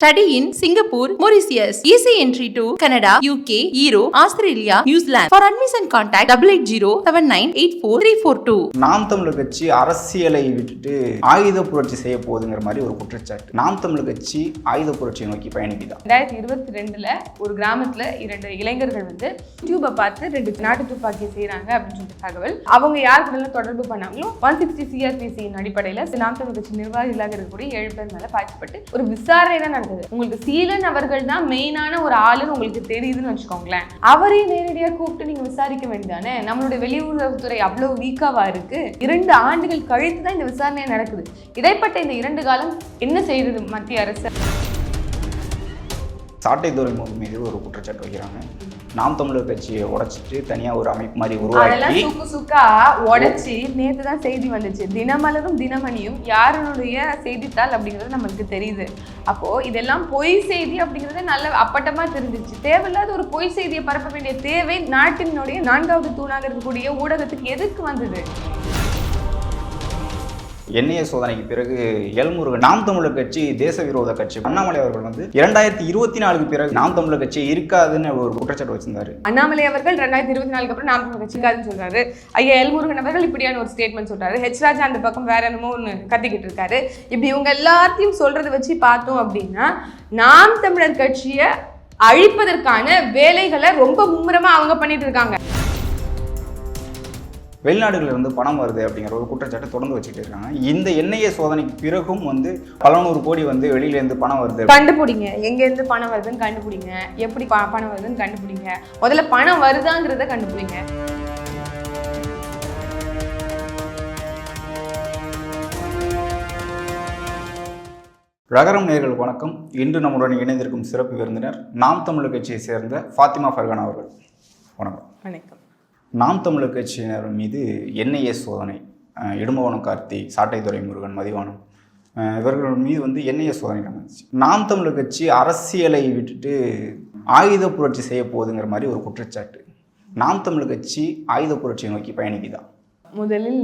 Study in Singapore, Mauritius. Easy entry to Canada, UK, Europe, Australia, New Zealand. For admission contact 880-7984-342. நாம் தமிழர் கட்சி அரசியலை விட்டுட்டு ஆயுத புரட்சி செய்ய போகுதுங்கிற மாதிரி ஒரு குற்றச்சாட்டு நாம் தமிழர் கட்சி ஆயுத புரட்சியை நோக்கி பயணிக்குதா ரெண்டாயிரத்தி இருபத்தி ரெண்டுல ஒரு கிராமத்துல இரண்டு இளைஞர்கள் வந்து யூடியூபை பார்த்து ரெண்டு நாட்டு துப்பாக்கி செய்றாங்க அப்படின்னு சொல்லிட்டு தகவல் அவங்க யார் கூட தொடர்பு பண்ணாங்களோ ஒன் சிக்ஸ்டி சிஆர்பிசியின் அடிப்படையில நாம் தமிழ் கட்சி நிர்வாகிகளாக இருக்கக்கூடிய ஏழு பேர் மேல பாய்ச்சப்பட்டு ஒரு விசாரணை தான் நடந்தது உங்களுக்கு சீலன் அவர்கள் தான் மெயினான ஒரு ஆளுன்னு உங்களுக்கு தெரியுதுன்னு வச்சுக்கோங்களேன். அவரே நேரடியாக கூப்பிட்டு நீங்க விசாரிக்க வேண்டியதானே? நம்மளுடைய வெளியுறவுத்துறை அவ்வளவு வீக்காவா இருக்கு? இரண்டு ஆண்டுகள் கழித்து தான் இந்த விசாரணை நடக்குது. இடைப்பட்ட இந்த இரண்டு காலம் என்ன செய்யுது மத்திய அரசு? சாட்டை துறைமுகம் மீது ஒரு குற்றச்சாட்டு வைக்கிறாங்க. நாம் தமிழர் கட்சியை உடைச்சிட்டு தனியாக ஒரு அமைப்பு மாதிரி உருவாக்கி சுக்கு சுக்கா உடைச்சு நேத்து தான் செய்தி வந்துச்சு. தினமலரும் தினமணியும் யாருடைய செய்தித்தாள் அப்படிங்கிறது நம்மளுக்கு தெரியுது. அப்போ இதெல்லாம் பொய் செய்தி அப்படிங்கிறது நல்ல அப்பட்டமா தெரிஞ்சிச்சு. தேவையில்லாத ஒரு பொய் செய்தியை பரப்ப வேண்டிய தேவை நாட்டினுடைய நான்காவது தூணாக இருக்கக்கூடிய ஊடகத்துக்கு எதுக்கு வந்தது? என்ஐஏ சோதனைக்கு பிறகு எல்முருகன் நாம் தமிழர் கட்சி தேச விரோத கட்சி அண்ணாமலை அவர்கள் வந்து இரண்டாயிரத்தி இருபத்தி நாலுக்கு பிறகு நாம் தமிழர் கட்சி இருக்காதுன்னு ஒரு குற்றச்சாட்டு வச்சிருந்தாரு. அண்ணாமலை அவர்கள் ரெண்டாயிரத்தி இருபத்தி நாலுக்கு அப்புறம் நாம் தமிழர் கட்சி இருக்காதுன்னு சொல்றாரு. ஐயா எல்முருகன் அவர்கள் இப்படியான ஒரு ஸ்டேட்மெண்ட் சொல்றாரு. ஹெச் ராஜா அந்த பக்கம் வேற என்னமோ ஒன்று கத்திக்கிட்டு இருக்காரு. இப்படி இவங்க எல்லாத்தையும் சொல்றதை வச்சு பார்த்தோம் அப்படின்னா நாம் தமிழர் கட்சியை அழிப்பதற்கான வேலைகளை ரொம்ப மும்முரமா அவங்க பண்ணிட்டு இருக்காங்க. வெளிநாடுகளில் இருந்து பணம் வருது அப்படிங்கிற ஒரு குற்றச்சாட்டை தொடர்ந்து வச்சுட்டு இருக்காங்க. இந்த என்ஐஏ சோதனைக்கு பிறகும் வந்து பல நூறு கோடி வந்து வெளியில இருந்து பணம் வருது கண்டுபிடிங்க. எங்க இருந்து பணம் வருதுன்னு கண்டுபிடிங்க. எப்படி பணம் வருதுன்னு கண்டுபிடிங்க. முதல்ல பணம் வருதாங்கிறத கண்டுபிடிங்க. ரகரம் நேர்களுக்கு வணக்கம். இன்று நம்முடன் இணைந்திருக்கும் சிறப்பு விருந்தினர் நாம் தமிழர் கட்சியை சேர்ந்த ஃபாத்திமா ஃபர்கான் அவர்கள். வணக்கம். வணக்கம். நாம் தமிழர் கட்சியினர் மீது என்ஐஏ சோதனை அஹ், இடும்பவனம் கார்த்தி சாட்டைத்துறை முருகன் மதிவானம் இவர்கள் மீது வந்து என்ஐஏ சோதனை நடந்துச்சு. நாம் தமிழர் கட்சி அரசியலை விட்டுட்டு ஆயுத புரட்சி செய்ய போகுதுங்கிற மாதிரி ஒரு குற்றச்சாட்டு. நாம் தமிழர் கட்சி ஆயுத புரட்சியை நோக்கி பயணிக்குதா? முதலில்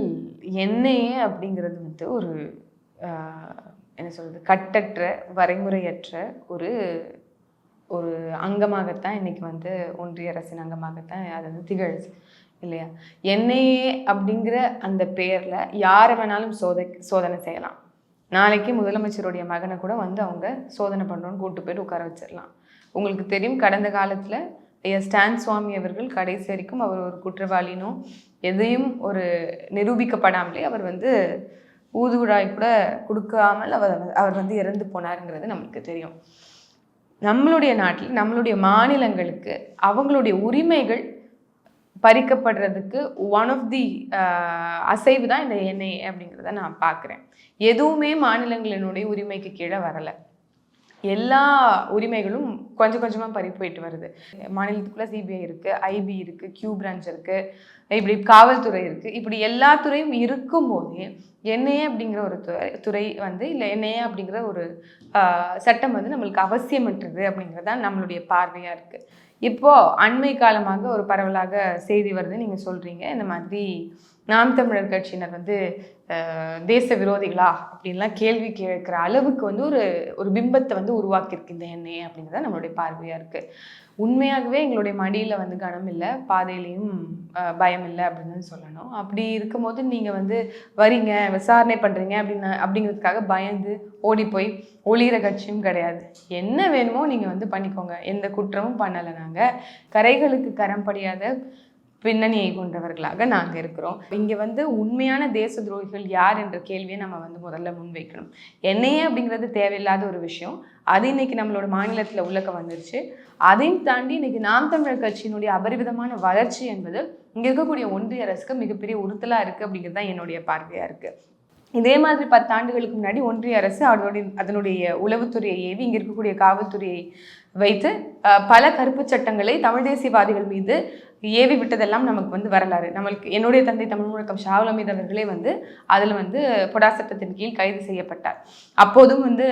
என்ஐஏ அப்படிங்கிறது வந்து ஒரு என்ன சொல்கிறது கட்டற்ற வரைமுறையற்ற ஒரு ஒரு அங்கமாகத்தான் இன்றைக்கி வந்து ஒன்றிய அரசின் அங்கமாகத்தான் அது வந்து திகழுது. இல்லையா? என்ஐஏ அப்படிங்கிற அந்த பேரில் யாரை வேணாலும் சோத சோதனை செய்யலாம். நாளைக்கு முதலமைச்சருடைய மகனை கூட வந்து அவங்க சோதனை பண்ணுறோன்னு கூட்டு போயிட்டு உட்கார வச்சிடலாம். உங்களுக்கு தெரியும் கடந்த காலத்தில் ஐயா ஸ்டான் சுவாமி அவர்கள் கடைசி வரைக்கும் அவர் ஒரு குற்றவாளினும் எதையும் ஒரு நிரூபிக்கப்படாமலே அவர் வந்து ஊதுகுழாய் கூட கொடுக்காமல் அவர் அவர் வந்து இறந்து போனாருங்கிறது நம்மளுக்கு தெரியும். நம்மளுடைய நாட்டில் நம்மளுடைய மாநிலங்களுக்கு அவங்களுடைய உரிமைகள் பறிக்கப்படுறதுக்கு ஒன் ஆஃப் தி அசைவு தான் இந்த எண்ணெய் அப்படிங்கிறத நான் பார்க்குறேன். எதுவுமே மாநிலங்களினுடைய உரிமைக்கு கீழே வரலை. எல்லா உரிமைகளும் கொஞ்சம் கொஞ்சமாக பறி போயிட்டு வருது. மாநிலத்துக்குள்ளே சிபிஐ இருக்குது ஐபி இருக்குது கியூ பிரான்ச் இருக்குது இப்படி காவல்துறை இருக்குது இப்படி எல்லா துறையும் இருக்கும்போதே என்ஐஏ அப்படிங்கிற ஒரு துறை துறை வந்து இல்லை என்ஐஏ அப்படிங்கிற ஒரு uh, சட்டம் வந்து நம்மளுக்கு அவசியமற்றது அப்படிங்கிறது தான் நம்மளுடைய பார்வையாக இருக்குது இப்போது அண்மை காலமாக ஒரு பரவலாக செய்தி வருது நீங்கள் சொல்கிறீங்க இந்த மாதிரி நாம் தமிழர் கட்சியினர் வந்து தேச விரோதிகளா அப்படின்லாம் கேள்வி கேட்குற அளவுக்கு வந்து ஒரு ஒரு பிம்பத்தை வந்து உருவாக்கியிருக்கு இந்த எண்ணெய் அப்படிங்கிறத நம்மளுடைய பார்வையாக இருக்குது உண்மையாகவே எங்களுடைய மடியில் வந்து கனம் இல்லை பாதையிலையும் பயம் இல்லை அப்படின்னு தான் சொல்லணும். அப்படி இருக்கும்போது நீங்கள் வந்து வரீங்க விசாரணை பண்ணுறீங்க அப்படின்னு அப்படிங்கிறதுக்காக பயந்து ஓடி போய் ஒளிகிற கட்சியும் கிடையாது. என்ன வேணுமோ நீங்கள் வந்து பண்ணிக்கோங்க. எந்த குற்றமும் பண்ணலை நாங்கள் கரைகளுக்கு கரம் படியாத பின்னணியை கொண்டவர்களாக நாங்கள் இருக்கிறோம். இங்கே வந்து உண்மையான தேச துரோகிகள் யார் என்ற கேள்வியை நம்ம வந்து முதல்ல முன்வைக்கணும். என்னையே அப்படிங்கிறது தேவையில்லாத ஒரு விஷயம். அது இன்னைக்கு நம்மளோட மாநிலத்தில் உள்ளக்க வந்துருச்சு. அதையும் தாண்டி இன்னைக்கு நாம் தமிழர் கட்சியினுடைய அபரிவிதமான வளர்ச்சி என்பது இங்கே இருக்கக்கூடிய ஒன்றிய அரசுக்கு மிகப்பெரிய உறுத்தலாக இருக்குது அப்படிங்கிறது தான் என்னுடைய பார்வையாக இருக்குது இதே மாதிரி பத்தாண்டுகளுக்கு முன்னாடி ஒன்றிய அரசு அதனுடைய அதனுடைய உளவுத்துறையை ஏவி இங்கே இருக்கக்கூடிய காவல்துறையை வைத்து பல கருப்பு சட்டங்களை தமிழ் தேசியவாதிகள் மீது ஏவி விட்டதெல்லாம் நமக்கு வந்து வரலாறு. நம்மளுக்கு என்னுடைய தந்தை தமிழ் முழக்கம் ஷாவுல் அமீத் அவர்களே வந்து அதில் வந்து பொடா சட்டத்தின் கீழ் கைது செய்யப்பட்டார். அப்போதும் வந்து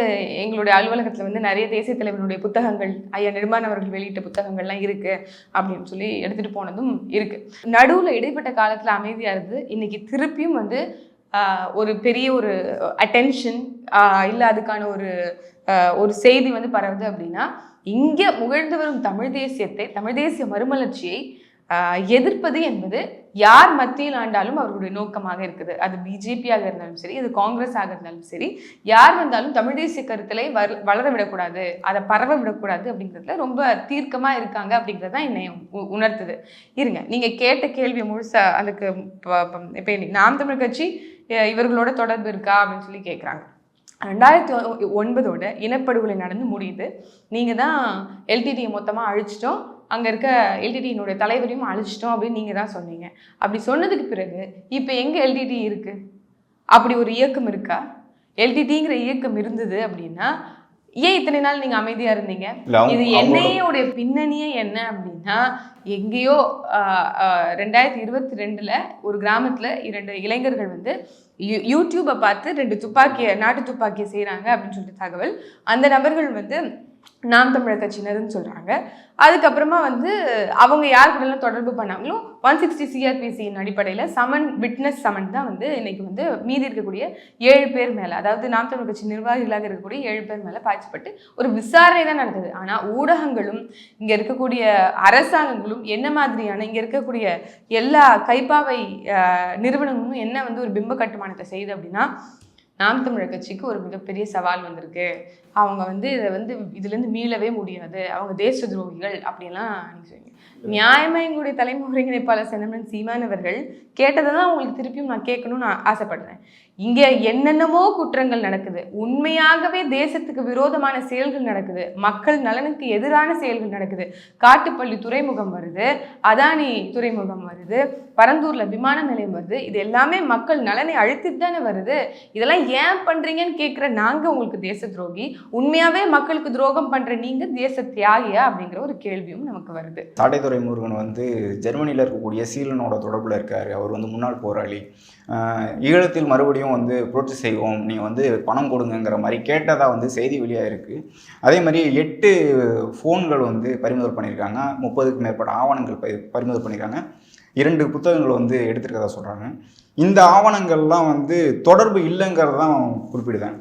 எங்களுடைய அலுவலகத்தில் வந்து நிறைய தேசிய தலைவனுடைய புத்தகங்கள் ஐயா நெடுமான் அவர்கள் வெளியிட்ட புத்தகங்கள்லாம் இருக்குது அப்படின்னு சொல்லி எடுத்துகிட்டு போனதும் இருக்குது நடுவில் இடைப்பட்ட காலத்தில் அமைதியாக இருந்து இன்னைக்கு திருப்பியும் வந்து ஒரு பெரிய ஒரு அட்டென்ஷன் இல்லை அதுக்கான ஒரு ஒரு செய்தி வந்து பரவுது அப்படின்னா இங்கே முகழ்ந்து வரும் தமிழ் தேசியத்தை தமிழ் தேசிய மறுமலர்ச்சியை எதிர்ப்பது என்பது யார் மத்தியில் ஆண்டாலும் அவர்களுடைய நோக்கமாக இருக்குது. அது பிஜேபியாக இருந்தாலும் சரி அது காங்கிரஸாக இருந்தாலும் சரி யார் வந்தாலும் தமிழ் தேசிய கருத்தலை வளர விடக்கூடாது அதை பரவ விடக்கூடாது அப்படிங்கிறதுல ரொம்ப தீர்க்கமாக இருக்காங்க அப்படிங்கிறது தான் என்னை உ- உணர்த்துது. இருங்க நீங்கள் கேட்ட கேள்வி முழுசா அதுக்கு இப்போ நாம் தமிழ் கட்சி இவர்களோட தொடர்பு இருக்கா அப்படின்னு சொல்லி கேட்குறாங்க ரெண்டாயிரத்தி ஒன்பதோட இனப்படுகொலை நடந்து முடியுது. நீங்கள் தான் எல்டிடியை மொத்தமாக அழிச்சிட்டோம். அங்கே இருக்க எல்டிடியினுடைய தலைவரையும் அழிச்சிட்டோம் அப்படின்னு நீங்கள் தான் சொன்னீங்க. அப்படி சொன்னதுக்கு பிறகு இப்போ எங்கே எல்டிடி இருக்குது அப்படி ஒரு இயக்கம் இருக்கா? எல்டிடிங்கிற இயக்கம் இருந்தது அப்படின்னா ஏன் இத்தனை நாள் நீங்கள் அமைதியாக இருந்தீங்க? இது என்ஐயோடைய பின்னணியே என்ன அப்படின்னா எங்கேயோ ரெண்டாயிரத்தி இருபத்தி ரெண்டில் ஒரு கிராமத்தில் இரண்டு இளைஞர்கள் வந்து யூ- யூடியூப்பை பார்த்து ரெண்டு துப்பாக்கியை நாட்டு துப்பாக்கியை செய்கிறாங்க அப்படின்னு சொல்லிட்டு தகவல். அந்த நபர்கள் வந்து நாம் தமிழர் கட்சியினர்னு சொல்கிறாங்க அதுக்கப்புறமா வந்து அவங்க யார் கூடலாம் தொடர்பு பண்ணாங்களோ ஒன் சிக்ஸ்டி சிஆர்பிசியின் அடிப்படையில் சமன் விட்னஸ் சமன் தான் வந்து இன்னைக்கு வந்து மீதி இருக்கக்கூடிய ஏழு பேர் மேலே அதாவது நாம் தமிழர் கட்சி நிர்வாகிகளாக இருக்கக்கூடிய ஏழு பேர் மேலே பாய்ச்சப்பட்டு ஒரு விசாரணை தான் நடந்தது. ஆனால் ஊடகங்களும் இங்கே இருக்கக்கூடிய அரசாங்கங்களும் என்ன மாதிரியான இங்கே இருக்கக்கூடிய எல்லா கைப்பாவை நிறுவனங்களும் என்ன வந்து ஒரு பிம்ப கட்டுமானத்தை செய்யுது அப்படின்னா நாம் தமிழர் கட்சிக்கு ஒரு மிகப்பெரிய சவால் வந்திருக்கு. அவங்க வந்து இதை வந்து இதுலேருந்து மீளவே முடியாது. அவங்க தேச துரோகிகள் அப்படின்லாம் நீங்க நியாயமா எங்களுடைய தலைமை ஒருங்கிணைப்பாளர் சென்னமன் சீமான் அவர்கள் கேட்டதை தான் அவங்களுக்கு திருப்பியும் நான் கேட்கணும்னு நான் ஆசைப்படுறேன். இங்கே என்னென்னமோ குற்றங்கள் நடக்குது. உண்மையாகவே தேசத்துக்கு விரோதமான செயல்கள் நடக்குது. மக்கள் நலனுக்கு எதிரான செயல்கள் நடக்குது. காட்டுப்பள்ளி துறைமுகம் வருது அதானி துறைமுகம் வருது பரந்தூர்ல விமான நிலையம் வருது. இது எல்லாமே மக்கள் நலனை அழுத்திட்டு தானே வருது. இதெல்லாம் ஏன் பண்றீங்கன்னு கேட்குற நாங்க உங்களுக்கு தேச துரோகி உண்மையாவே மக்களுக்கு துரோகம் பண்ற நீங்க தேச தியாகியா அப்படிங்கிற ஒரு கேள்வியும் நமக்கு வருது. சாட்டைத்துறை முருகன் வந்து ஜெர்மனியில் இருக்கக்கூடிய சீலனோட தொடர்பில் இருக்கார். அவர் வந்து முன்னாள் போராளி. ஈழத்தில் மறுபடியும் வந்து புரட்சி செய்வோம் நீங்கள் வந்து பணம் கொடுங்கங்கிற மாதிரி கேட்டதாக வந்து செய்தி வெளியாக இருக்குது அதே மாதிரி எட்டு ஃபோன்கள் வந்து பறிமுதல் பண்ணியிருக்காங்க. முப்பதுக்கு மேற்பட்ட ஆவணங்கள் பறிமுதல் பண்ணியிருக்காங்க. இரண்டு புத்தகங்கள் வந்து எடுத்திருக்கதா சொல்கிறாங்க இந்த ஆவணங்கள்லாம் வந்து தொடர்பு இல்லைங்கிறதான் குறிப்பிடுதேன்.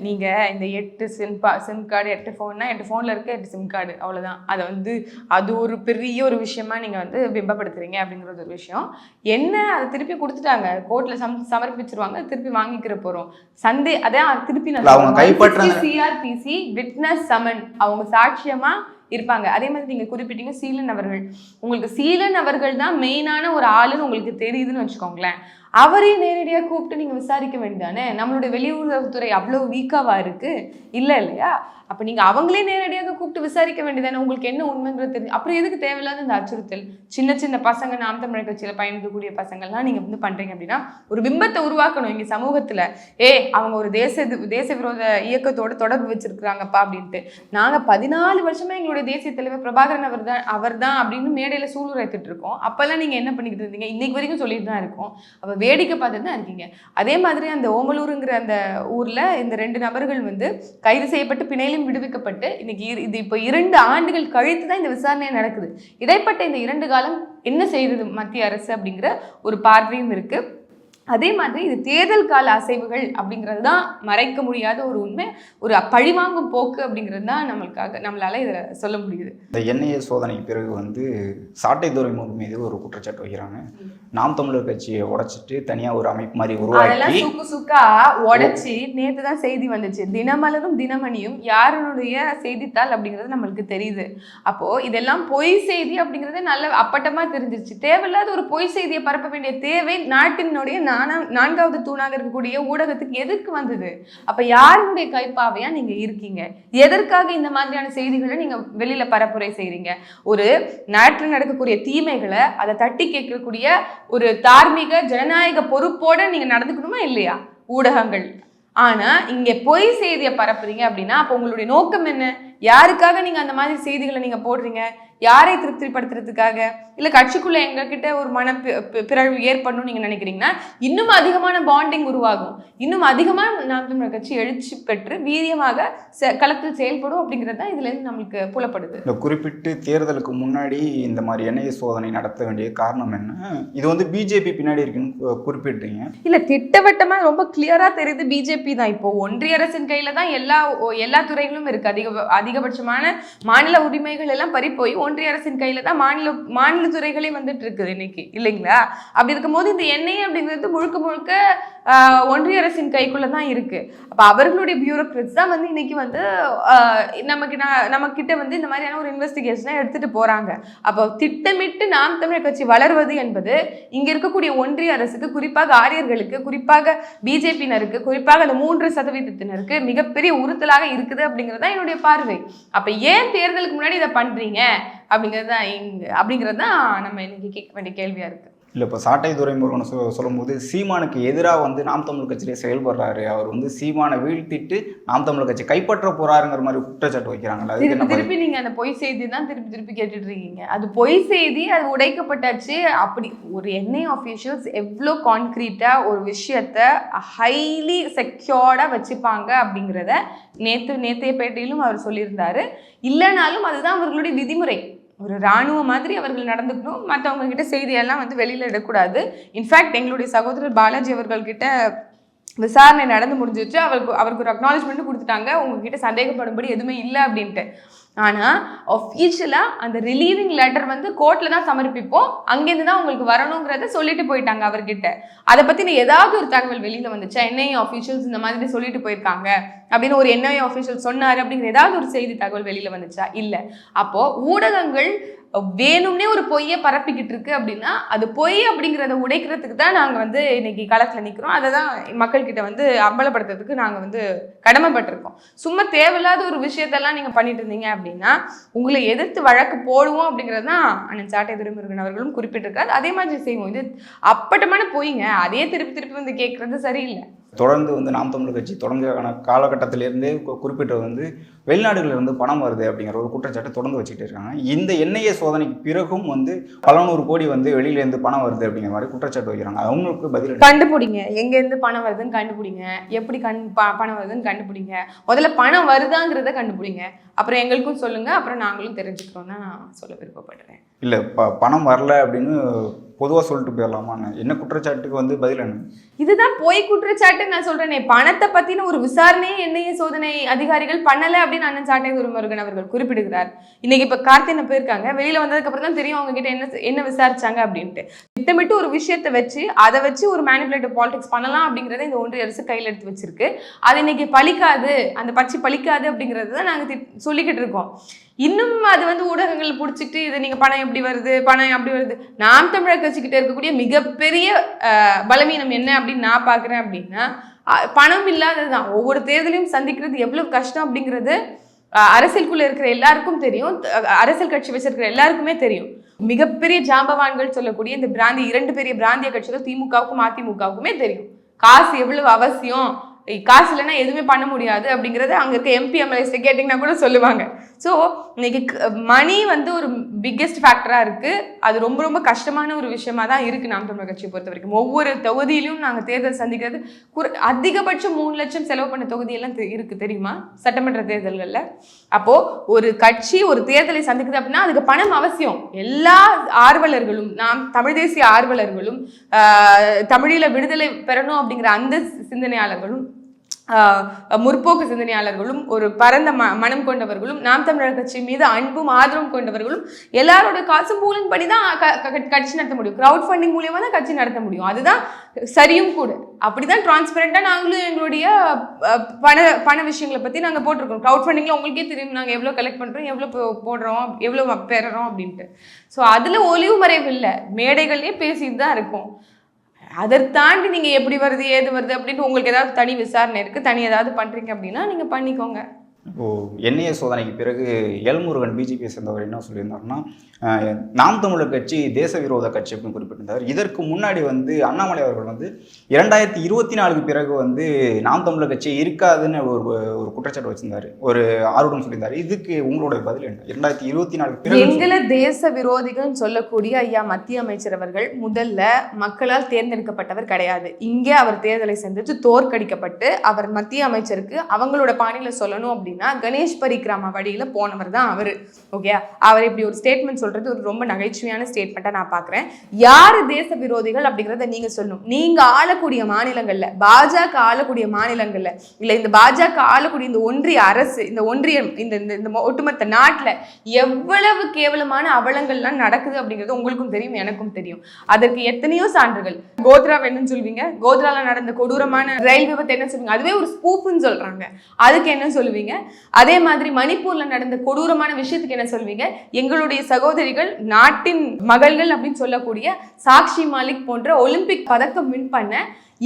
நீங்க இந்த எட்டு சிம் பா சிம் கார்டு எட்டு ஃபோன்னா எட்டு ஃபோன்ல இருக்க எட்டு சிம் கார்டு அவ்வளவுதான். அதை வந்து அது ஒரு பெரிய ஒரு விஷயமா நீங்க வந்து பிம்பப்படுத்துறீங்க அப்படிங்கிறது ஒரு விஷயம். என்ன? அதை திருப்பி கொடுத்துட்டாங்க. கோர்ட்ல சம் சமர்ப்பிச்சிருவாங்க. திருப்பி வாங்கிக்கிற போறோம். சந்தே அதான் திருப்பி கைப்பற்றின- சிஆர்பிசி விட்னஸ் சமன் அவங்க சாட்சியமா இருப்பாங்க. அதே மாதிரி நீங்க குறிப்பிட்டீங்க சீலன் அவர்கள். உங்களுக்கு சீலன் அவர்கள் தான் மெயினான ஒரு ஆளுன்னு உங்களுக்கு தெரியுதுன்னு வச்சுக்கோங்களேன். அவரையும் நேரடியாக கூப்பிட்டு நீங்கள் விசாரிக்க வேண்டியதானே? நம்மளுடைய வெளியுறவுத்துறை அவ்வளோ வீக்காவா இருக்கு? இல்லை இல்லையா? அப்போ நீங்கள் அவங்களே நேரடியாக கூப்பிட்டு விசாரிக்க வேண்டியதானே? உங்களுக்கு என்ன உண்மைங்கிறது தெரிஞ்சு அப்புறம் எதுக்கு தேவையில்லாத இந்த அச்சுறுத்தல்? சின்ன சின்ன பசங்க நாம் தமிழக கட்சியில் பயணிக்கக்கூடிய பசங்கள்லாம் நீங்கள் வந்து பண்ணுறீங்க அப்படின்னா ஒரு பிம்பத்தை உருவாக்கணும் இங்கே சமூகத்தில். ஏ அவங்க ஒரு தேச தேச விரோத இயக்கத்தோட தொடர்பு வச்சிருக்கிறாங்கப்பா அப்படின்ட்டு. நாங்கள் பதினாலு வருஷமே எங்களுடைய தேசிய தலைவர் பிரபாகரன் அவர் தான் அவர் தான் அப்படின்னு மேடையில் சூளுரைத்துட்டு இருக்கோம். அப்போல்லாம் நீங்கள் என்ன பண்ணிக்கிட்டு இருந்தீங்க? இன்னைக்கு வரைக்கும் சொல்லிட்டு தான் இருக்கோம். அவர் வேடிக்கை பார்த்துட்டு தான் இருக்கீங்க. அதே மாதிரி அந்த ஓமலூருங்கிற அந்த ஊரில் இந்த ரெண்டு நபர்கள் வந்து கைது செய்யப்பட்டு பிணையிலும் விடுவிக்கப்பட்டு இன்னைக்கு இரு- இது இப்போ இரண்டு ஆண்டுகள் கழித்து தான் இந்த விசாரணை நடக்குது. இடைப்பட்ட இந்த இரண்டு காலம் என்ன செய்கிறது மத்திய அரசு அப்படிங்கிற ஒரு பார்வையும் இருக்குது அதே மாதிரி இது தேர்தல் கால அசைவுகள் அப்படிங்கிறது தான் மறைக்க முடியாத ஒரு உண்மை ஒரு பழிவாங்கும் போக்கு அப்படிங்கிறது தான் நம்மளுக்காக நம்மளால இதில் சொல்ல முடியுது. இந்த என்ஐஏ சோதனைக்கு பிறகு வந்து சாட்டை துறைமுகம் மீது ஒரு குற்றச்சாட்டு வைக்கிறாங்க. நாம் தமிழர் கட்சியை உடைச்சிட்டு தனியாக ஒரு அமைப்பு மாதிரி அதெல்லாம் உருவாக்கி சுக்கு சுக்கா உடைச்சி நேத்து தான் செய்தி வந்துச்சு. தினமலரும் தினமணியும் யாருடைய செய்தித்தாள் அப்படிங்கிறது நம்மளுக்கு தெரியுது. அப்போ இதெல்லாம் பொய் செய்தி அப்படிங்கிறது நல்ல அப்பட்டமா தெரிஞ்சிருச்சு. தேவையில்லாத ஒரு பொய் செய்தியை பரப்ப வேண்டிய தேவை நாட்டினுடைய நானா- நான்காவது தூணாக இருக்கக்கூடிய ஊடகத்துக்கு எதுக்கு வந்தது? அப்ப யாருடைய கைப்பாவையா நீங்க இருக்கீங்க? எதற்காக இந்த மாதிரியான செய்திகளை நீங்க வெளியில பரப்புரை செய்றீங்க? ஒரு நாட்டில் நடக்கக்கூடிய தீமைகளை அதை தட்டி கேட்கக்கூடிய ஒரு தார்மீக ஜனநாயக பொறுப்போட நீங்க நடந்துக்கணுமா இல்லையா? ஊடகங்கள். ஆனா இங்க பொய் செய்தியை பரப்புறீங்க அப்படின்னா அப்போ உங்களுடைய நோக்கம் என்ன? யாருக்காக நீங்க அந்த மாதிரி செய்திகளை நீங்க போடுறீங்க? யாரை திருப்திப்படுத்துறதுக்காக? இல்ல கட்சிக்குள்ள எங்ககிட்ட ஒரு மன பிறழ்வு ஏற்படணும்னு நீங்க நினைக்கிறீங்கன்னா இன்னும் அதிகமான பாண்டிங் உருவாகும். இன்னும் அதிகமான நாம் தமிழர் கட்சி எழுச்சி பெற்று வீரியமாக களத்தில் செயல்படும் அப்படிங்கிறது தான் இதுல இருந்து நம்மளுக்கு புலப்படுது. இந்த குறிப்பிட்டு தேர்தலுக்கு முன்னாடி இந்த மாதிரி என்ஐஏ சோதனை நடத்த வேண்டிய காரணம் என்ன? இது வந்து பிஜேபி பின்னாடி இருக்குன்னு கு- குறிப்பிடுறீங்க. இல்ல திட்டவட்டமா ரொம்ப கிளியரா தெரியுது பிஜேபி தான் இப்போ. ஒன்றிய அரசின் கையில தான் எல்லா எல்லா துறைகளும் இருக்கு. அதிக அதிகபட்சமான மாநில உரிமைகள் எல்லாம் பறி போய் ஒன்றிய அரசின் கையில தான் மாநில மாநில துறைகளே வந்துட்டு இருக்குது இன்னைக்கு இல்லைங்களா? அப்படி இருக்கும்போது இந்த எண்ணெய் அப்படிங்கிறது முழுக்க முழுக்க ஒன்றிய அரசின் கைக்குள்ள தான் இருக்கு. அப்ப அவர்களுடைய பியூரோக்ரட்ஸ் தான் வந்து இன்னைக்கு வந்து நமக்கு நான் நம்ம கிட்ட வந்து இந்த மாதிரியான ஒரு இன்வெஸ்டிகேஷனை எடுத்துட்டு போறாங்க. அப்போ திட்டமிட்டு நாம் தமிழர் கட்சி வளர்வது என்பது இங்க இருக்கக்கூடிய ஒன்றிய அரசுக்கு குறிப்பாக ஆரியர்களுக்கு குறிப்பாக பிஜேபியினருக்கு குறிப்பாக அந்த மூன்று சதவீதத்தினருக்கு மிகப்பெரிய உறுத்தலாக இருக்குது அப்படிங்கிறது தான் என்னுடைய பார்வை. அப்ப ஏன் தேர்தலுக்கு முன்னாடி இதை பண்றீங்க? அப்படிங்கிறது தான் இங்க அப்படிங்கிறது தான் நம்ம இன்னைக்கு கேட்க வேண்டிய கேள்வியா இருக்கு. இல்லை இப்போ சாட்டை துரைமுருகன் சொ சொல்லும்போது சீமானுக்கு எதிராக வந்து நாம் தமிழ் கட்சியிலே செயல்படுறாரு. அவர் வந்து சீமானை வீழ்த்திட்டு நாம் தமிழ் கட்சி கைப்பற்ற போறாருங்கிற மாதிரி குற்றச்சாட்டு என்ன திருப்பி? திருப்பி நீங்க அந்த பொய் செய்தி தான் திருப்பி திருப்பி கேட்டுட்டு இருக்கீங்க அது பொய் செய்தி அது உடைக்கப்பட்டாச்சு. அப்படி ஒரு என்ஐ ஆஃபீஷியல்ஸ் எவ்வளோ கான்க்ரீட்டா ஒரு விஷயத்த ஹைலி செக்யூர்டா வச்சுப்பாங்க அப்படிங்கிறத நேத்து நேத்தைய பேட்டையிலும் அவர் சொல்லியிருந்தாரு. இல்லைனாலும் அதுதான் அவர்களுடைய விதிமுறை. ஒரு இராணுவ மாதிரி அவர்கள் நடந்துக்கணும். மற்றவங்க கிட்ட செய்தியெல்லாம் வந்து வெளியில இடக்கூடாது. இன்ஃபேக்ட் எங்களுடைய சகோதரர் பாலாஜி அவர்கள்கிட்ட விசாரணை நடந்து முடிஞ்சிச்சு. அவருக்கு அவருக்கு ஒரு அக்னாலஜ்மெண்ட் கொடுத்துட்டாங்க. உங்ககிட்ட சந்தேகப்படும்படி எதுவுமே இல்லை அப்படின்ட்டு. ஆனால் அஃபீஷியலாக அந்த ரிலீவிங் லெட்டர் வந்து கோர்ட்டில் தான் சமர்ப்பிப்போம். அங்கேருந்து தான் உங்களுக்கு வரணுங்கிறத சொல்லிட்டு போயிட்டாங்க அவர்கிட்ட. அதை பற்றின ஏதாவது ஒரு தகவல் வெளியில் வந்துச்சா? என்ஐஏ ஆஃபீஷியல்ஸ் இந்த மாதிரி சொல்லிட்டு போயிருக்காங்க? அப்படின்னு ஒரு என்ஐஏ ஆஃபீஷியல் சொன்னார்? அப்படிங்கிற ஏதாவது ஒரு செய்தி தகவல் வெளியில் வந்துச்சா? இல்லை. அப்போது ஊடகங்கள் வேணும்னே ஒரு பொய்யை பரப்பிக்கிட்டு இருக்கு அப்படின்னா அது பொய் அப்படிங்கிறத உடைக்கிறதுக்கு தான் நாங்கள் வந்து இன்னைக்கு களத்தில் நிற்கிறோம் அதை தான் மக்கள்கிட்ட வந்து அம்பலப்படுத்துறதுக்கு நாங்கள் வந்து கடமைப்பட்டிருக்கோம். சும்மா தேவையில்லாத ஒரு விஷயத்தெல்லாம் நீங்கள் பண்ணிட்டு இருந்தீங்க அப்படின்னா உங்களை எதிர்த்து வழக்கு போடுவோம் அப்படிங்கிறது தான் அண்ணன் சாட்டை துரைமுருகன் அவர்களும் குறிப்பிட்டிருக்காரு. அதே மாதிரி செய்வோம். இது அப்பட்டமான பொய்ங்க. அதே திருப்பி திருப்பி வந்து கேட்குறது சரியில்லை. தொடர்ந்து வந்து நாம் தமிழர் கட்சி தொடங்கிய காலகட்டத்திலேருந்தே குறிப்பிட்டது வந்து வெளிநாடுகளில் இருந்து பணம் வருது அப்படிங்கிற ஒரு குற்றச்சாட்டை தொடர்ந்து வச்சுக்கிட்டு இருக்காங்க. இந்த என்ஐஏ சோதனைக்கு பிறகும் வந்து பல நூறு கோடி வந்து வெளியிலேருந்து பணம் வருது அப்படிங்கிற மாதிரி குற்றச்சாட்டு வைக்கிறாங்க. அவங்களுக்கு பதில்? கண்டுபிடிங்க. எங்க இருந்து பணம் வருதுன்னு கண்டுபிடிங்க. எப்படி கண் பணம் வருதுன்னு கண்டுபிடிங்க. முதல்ல பணம் வருதாங்கிறத கண்டுபிடிங்க. அப்புறம் எங்களுக்கும் சொல்லுங்க. அப்புறம் நாங்களும் தெரிஞ்சுக்கிறோம் தான் நான் சொல்ல விருப்பப்படுறேன். இல்லை ப பணம் வரல அப்படின்னு பொதுவாக சொல்லிட்டு போயிடலாமான்னு. என்ன குற்றச்சாட்டுக்கு வந்து பதில் என்ன? இதுதான் போய் குற்றச்சாட்டு நான் சொல்றேனே. பணத்தை பத்தின ஒரு விசாரணையே என்ஐஏ சோதனை அதிகாரிகள் பண்ணல அப்படின்னு அண்ணன் சாட்டை குருமுருகன் அவர்கள் குறிப்பிடுகிறார். இன்னைக்கு இப்ப கார்த்தின போயிருக்காங்க? வெளியில வந்ததுக்கு அப்புறம் தான் தெரியும் அவங்க கிட்ட என்ன என்ன விசாரிச்சாங்க அப்படின்ட்டு. திட்டமிட்டு ஒரு விஷயத்தை வச்சு அதை வச்சு ஒரு மேனிபுலேட்டிவ் பாலிடிக்ஸ் பண்ணலாம் அப்படிங்கறத இந்த ஒன்றிய அரசு கையில் எடுத்து வச்சிருக்கு. அது இன்னைக்கு பலிக்காது அந்த பச்சை பலிக்காது அப்படிங்கறத தான் நாங்க தி- சொல்லிக்கிட்டு இருக்கோம். இன்னும் அது வந்து ஊடகங்கள் பிடிச்சிட்டு இது நீங்க பணம் எப்படி வருது பணம் அப்படி வருது? நாம் தமிழர் கட்சிக்கிட்ட இருக்கக்கூடிய மிகப்பெரிய பலவீனம் என்ன அப்படின்னு நான் பார்க்குறேன் அப்படின்னா பணம் பணம் இல்லாததுதான். ஒவ்வொரு தேர்தலையும் சந்திக்கிறது எவ்வளவு கஷ்டம் அப்படிங்கிறது அரசியலுக்குள்ள இருக்கிற எல்லாருக்கும் தெரியும். அரசியல் கட்சி வச்சிருக்கிற எல்லாருக்குமே தெரியும். மிகப்பெரிய ஜாம்பவான்கள் சொல்லக்கூடிய இந்த பிராந்தி இரண்டு பெரிய பிராந்திய கட்சிகள் திமுகவுக்கும் அதிமுகவுக்குமே தெரியும். காசு எவ்வளவு அவசியம்? காசு இல்லைன்னா எதுவுமே பண்ண முடியாது அப்படிங்கறது அங்க இருக்க எம்பி எம்எல்ஏஸ் கேட்டிங்கன்னா கூட சொல்லுவாங்க. ஸோ இன்னைக்கு மணி வந்து ஒரு பிக்கெஸ்ட் ஃபேக்டராக இருக்குது அது ரொம்ப ரொம்ப கஷ்டமான ஒரு விஷயமா தான் இருக்குது நாம் தமிழர் கட்சியை பொறுத்த வரைக்கும். ஒவ்வொரு தொகுதியிலும் நாங்கள் தேர்தல் சந்திக்கிறது குற அதிகபட்சம் மூணு லட்சம் செலவு பண்ண தொகுதியெல்லாம் தெ- தெரியுமா? சட்டமன்ற தேர்தல்களில். அப்போது ஒரு கட்சி ஒரு தேர்தலை சந்திக்குது அப்படின்னா அதுக்கு பணம் அவசியம். எல்லா ஆர்வலர்களும் நாம் தமிழ் தேசிய ஆர்வலர்களும் தமிழில் விடுதலை பெறணும் அப்படிங்கிற அந்த சிந்தனையாளர்களும் முற்போக்கு சிந்தனையாளர்களும் ஒரு பரந்த ம மனம் கொண்டவர்களும் நாம் தமிழர் கட்சி மீது அன்பும் ஆதரவும் கொண்டவர்களும் எல்லாரோட காசும் பூலிங் பண்ணி தான் கட்சி நடத்த முடியும். க்ரௌட் ஃபண்டிங் மூலியமாக தான் கட்சி நடத்த முடியும். அதுதான் சரியும் கூட. அப்படிதான் டிரான்ஸ்பரண்டாக நாங்களும் எங்களுடைய பண பண விஷயங்களை பற்றி நாங்கள் போட்டிருக்கோம். க்ரௌட் ஃபண்டிங்கில் உங்களுக்கே தெரியும் நாங்கள் எவ்வளோ கலெக்ட் பண்ணுறோம் எவ்வளோ போடுறோம் எவ்வளோ பெறுறோம் அப்படின்ட்டு. ஸோ அதில் ஒளிவு மறைவு இல்லை. மேடைகள்லேயே பேசிட்டு தான் இருக்கோம். அதை தாண்டி நீங்கள் எப்படி வருது ஏது வருது அப்படின்ட்டு உங்களுக்கு ஏதாவது தனி விசாரணை இருக்குது தனி ஏதாவது பண்ணுறீங்க அப்படின்னா நீங்கள் பண்ணிக்கோங்க. என்ஐஏ சோதனைக்கு பிறகு எல்முருகன் பிஜேபியை சேர்ந்தவர் என்ன சொல்லியிருந்தாருன்னா நாம் தமிழர் கட்சி தேச விரோத கட்சி அப்படின்னு குறிப்பிட்டிருந்தார். இதற்கு முன்னாடி வந்து அண்ணாமலை அவர்கள் வந்து இரண்டாயிரத்தி இருபத்தி நாலுக்கு பிறகு வந்து நாம் தமிழர் கட்சி இருக்காதுன்னு ஒரு ஒரு குற்றச்சாட்டு வச்சிருந்தாரு. ஒரு ஆர்வம் சொல்லியிருந்தாரு. இதுக்கு உங்களுடைய பதில் என்ன? இரண்டாயிரத்தி இருபத்தி நாலுக்கு பிறகு எங்களை தேச விரோதிகள் சொல்லக்கூடிய ஐயா மத்திய அமைச்சர் அவர்கள் முதல்ல மக்களால் தேர்ந்தெடுக்கப்பட்டவர் கிடையாது. இங்கே அவர் தேர்தலை சந்தித்து தோற்கடிக்கப்பட்டு அவர் மத்திய அமைச்சருக்கு அவங்களோட பாணியில் சொல்லணும் அப்படின்னு கணேஷ் பரிக்ராமா வழியில போனவர் தான் அவர். ஓகே அவர் இப்படி ஒரு ஸ்டேட்மெண்ட் சொல்றது ஒரு ரொம்ப நகைச்சுவையான ஸ்டேட்மெண்ட்டாக நான் பார்க்குறேன் யாரு தேச விரோதிகள் அப்படிங்கிறத நீங்க சொல்லணும். நீங்க ஆளக்கூடிய மாநிலங்கள்ல பாஜக ஆளக்கூடிய மாநிலங்கள்ல இல்ல இந்த பாஜக ஆளக்கூடிய இந்த ஒன்றிய அரசு இந்த ஒன்றியம் இந்த இந்த- ஒட்டுமொத்த நாட்டுல எவ்வளவு கேவலமான அவலங்கள்லாம் நடக்குது அப்படிங்கிறது உங்களுக்கும் தெரியும் எனக்கும் தெரியும். அதற்கு எத்தனையோ சான்றுகள். கோத்ரா என்னன்னு சொல்லுவீங்க கோத்ராவில் நடந்த கொடூரமான ரயில் விபத்து என்ன சொல்லுவீங்க அதுவே ஒரு ஸ்பூஃப்னு சொல்றாங்க. அதுக்கு என்ன சொல்லுவீங்க அதே மாதிரி மணிப்பூர்ல நடந்த கொடூரமான விஷயத்துக்கு என்ன சொல்வீங்க? எங்களுடைய சகோதரிகள் நாட்டின் மகள்கள் அப்படின்னு சொல்லக்கூடிய சாக்ஷி மாலிக் போன்ற ஒலிம்பிக் பதக்கம் வின் பண்ண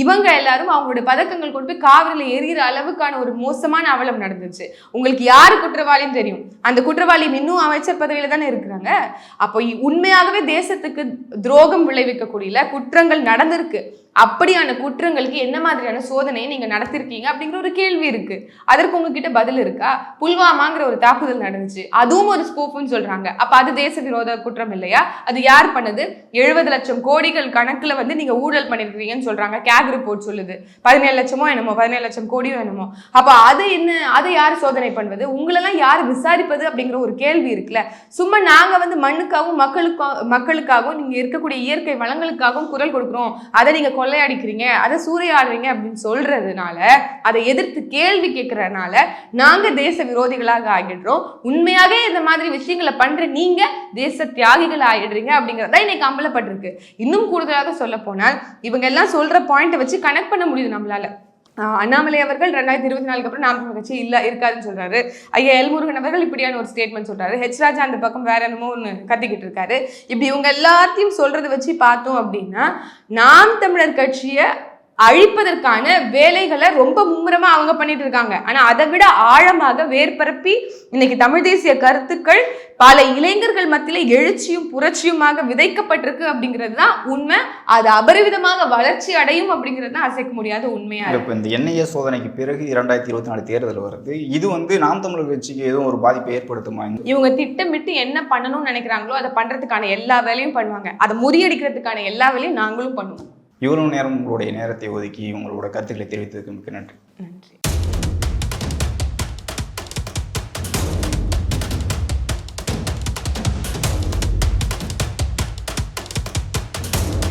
இவங்க எல்லாரும் அவங்களுடைய பதக்கங்கள் கொண்டு போய் காவிரியில எரிகிற அளவுக்கான ஒரு மோசமான அவலம் நடந்துச்சு. உங்களுக்கு யாரு குற்றவாளின்னு தெரியும்? அந்த குற்றவாளி இன்னும் அமைச்சர் பதவியில தானே இருக்கிறாங்க. அப்போ உண்மையாகவே தேசத்துக்கு துரோகம் விளைவிக்கக்கூடிய குற்றங்கள் நடந்திருக்கு. அப்படியான குற்றங்களுக்கு என்ன மாதிரியான சோதனையை நீங்கள் நடத்திருக்கீங்க அப்படிங்கிற ஒரு கேள்வி இருக்கு. அதற்கு உங்ககிட்ட பதில் இருக்கா? புல்வாமாங்கிற ஒரு தாக்குதல் நடந்துச்சு. அதுவும் ஒரு ஸ்கோப்புன்னு சொல்றாங்க. அப்ப அது தேச விரோத குற்றம் இல்லையா? அது யார் பண்ணது? எழுபது லட்சம் கோடிகள் கணக்குல வந்து நீங்க ஊழல் பண்ணிருக்கீங்கன்னு சொல்றாங்க. கேக் ரிப்போர்ட் சொல்லுது. பதினேழு லட்சமோ என்னமோ பதினேழு லட்சம் கோடியோ என்னமோ. அப்ப அது என்ன அதை யார் சோதனை பண்ணுவது? உங்களெல்லாம் யார் விசாரிப்பது அப்படிங்கிற ஒரு கேள்வி இருக்குல்ல. சும்மா நாங்க வந்து மண்ணுக்காகவும் மக்களுக்கும் மக்களுக்காகவும் நீங்க இருக்கக்கூடிய இயற்கை வளங்களுக்காகவும் குரல் கொடுக்குறோம். அதை நீங்க கொள்ளையடிக்கிறீங்க அதை சூறையாடுறீங்க அப்படின்னு சொல்றதுனால அதை எதிர்த்து கேள்வி கேட்கறதுனால நாங்க தேச விரோதிகளாக ஆகிடுறோம். உண்மையாவே இந்த மாதிரி விஷயங்களை பண்ற நீங்க தேச தியாகிகள் ஆகிடுறீங்க அப்படிங்கறதா இன்னைக்கு அம்பலப்பட்டிருக்கு. இன்னும் கூடுதலாக சொல்ல போனால் இவங்க எல்லாம் சொல்ற பாயிண்ட்டை வச்சு கனெக்ட் பண்ண முடியுது நம்மளால. அண்ணாமலை அவர்கள் ரெண்டாயிரத்தி இருபத்தி நாலுக்கு அப்புறம் நாம் கட்சி இல்லை இருக்காதுன்னு சொல்றாரு. ஐயா எல்முருகன் அவர்கள் இப்படியான ஒரு ஸ்டேட்மெண்ட் சொல்றாரு. ஹெச் ராஜா அந்த பக்கம் வேற என்னமோ ஒன்று கத்திக்கிட்டு இருக்காரு. இப்படி இவங்க எல்லாத்தையும் சொல்றதை வச்சு பார்த்தோம் அப்படின்னா நாம் தமிழர் கட்சியை அழிப்பதற்கான வேலைகளை ரொம்ப மும்முரமா அவங்க பண்ணிட்டு இருக்காங்க. ஆனா அதை விட ஆழமாக வேர்பரப்பி இன்னைக்கு தமிழ் தேசிய கருத்துக்கள் பல இளைஞர்கள் மத்தியில எழுச்சியும் புரட்சியுமாக விதைக்கப்பட்டிருக்கு அப்படிங்கிறது தான் உண்மை. அது அபரிவிதமாக வளர்ச்சி அடையும் அப்படிங்கிறது தான் அசைக்க முடியாத உண்மையா இப்போ இந்த என்ஐஏ சோதனைக்கு பிறகு இரண்டாயிரத்தி இருபத்தி நாலு தேர்தல் வருது. இது வந்து நாம் தமிழர் கட்சிக்கு எதுவும் ஒரு பாதிப்பை ஏற்படுத்துமா? இவங்க திட்டமிட்டு என்ன பண்ணணும்னு நினைக்கிறாங்களோ அதை பண்றதுக்கான எல்லா வேலையும் பண்ணுவாங்க. அதை முறியடிக்கிறதுக்கான எல்லா வேலையும் நாங்களும் பண்ணுவோம். இவ்வளவு நேரம் உங்களுடைய நேரத்தை ஒதுக்கி உங்களோட கருத்துக்களை தெரிவித்ததுக்கு மிக்க நன்றி.